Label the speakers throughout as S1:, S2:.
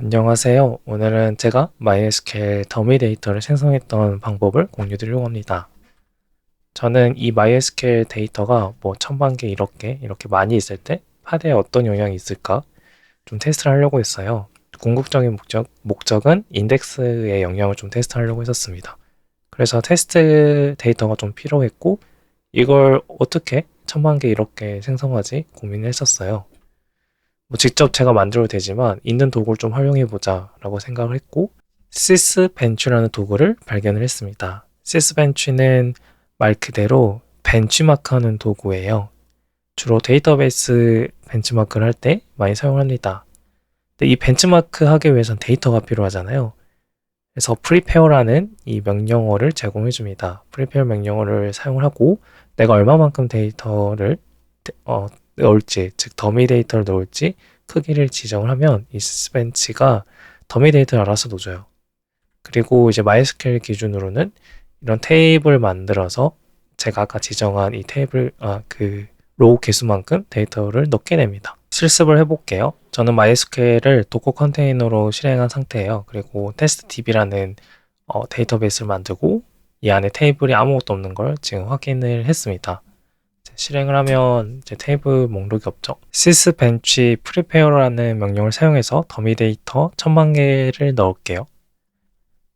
S1: 안녕하세요. 오늘은 제가 MySQL 더미 데이터를 생성했던 방법을 공유 드리려고 합니다. 저는 이 MySQL 데이터가 뭐 천만 개, 이렇게 이렇게 많이 있을 때 파드에 어떤 영향이 있을까 좀 테스트를 하려고 했어요. 궁극적인 목적, 목적은 인덱스의 영향을 좀 테스트하려고 했었습니다. 그래서 테스트 데이터가 좀 필요했고 이걸 어떻게 천만 개 이렇게 생성하지 고민을 했었어요. 뭐 직접 제가 만들어도 되지만 있는 도구를 좀 활용해 보자 라고 생각을 했고 시스 벤치라는 도구를 발견을 했습니다. 시스 벤치는 말 그대로 벤치마크하는 도구예요. 주로 데이터베이스 벤치마크를 할 때 많이 사용합니다. 근데 이 벤치마크 하기 위해선 데이터가 필요하잖아요. 그래서 prepare라는 이 명령어를 제공해 줍니다. prepare 명령어를 사용을 하고 내가 얼마만큼 데이터를 어, 넣을지, 즉 더미 데이터를 넣을지 크기를 지정을 하면 이 시스벤치가 더미 데이터를 알아서 넣어줘요. 그리고 이제 MySQL 기준으로는 이런 테이블 만들어서 제가 아까 지정한 이 테이블 아 그 로우 개수만큼 데이터를 넣게 됩니다. 실습을 해볼게요. 저는 MySQL을 도커 컨테이너로 실행한 상태예요. 그리고 TestDB라는 어, 데이터베이스를 만들고 이 안에 테이블이 아무것도 없는 걸 지금 확인을 했습니다. 실행을 하면 이제 테이블 목록이 없죠. sysbench prepare라는 명령을 사용해서 더미 데이터 천만 개를 넣을게요.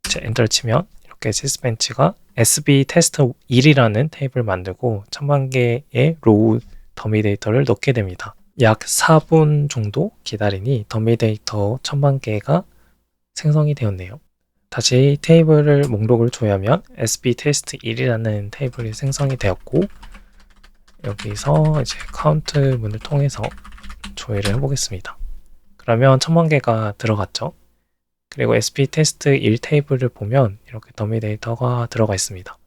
S1: 이제 엔터를 치면 이렇게 sysbench가 sb test 1이라는 테이블을 만들고 천만 개의 로우 더미 데이터를 넣게 됩니다. 약 4분 정도 기다리니 더미 데이터 천만 개가 생성이 되었네요. 다시 테이블을 목록을 조회하면 sb test 1이라는 테이블이 생성이 되었고 여기서 이제 카운트 문을 통해서 조회를 해보겠습니다. 그러면 천만 개가 들어갔죠. 그리고 SP 테스트 1 테이블을 보면 이렇게 더미 데이터가 들어가 있습니다.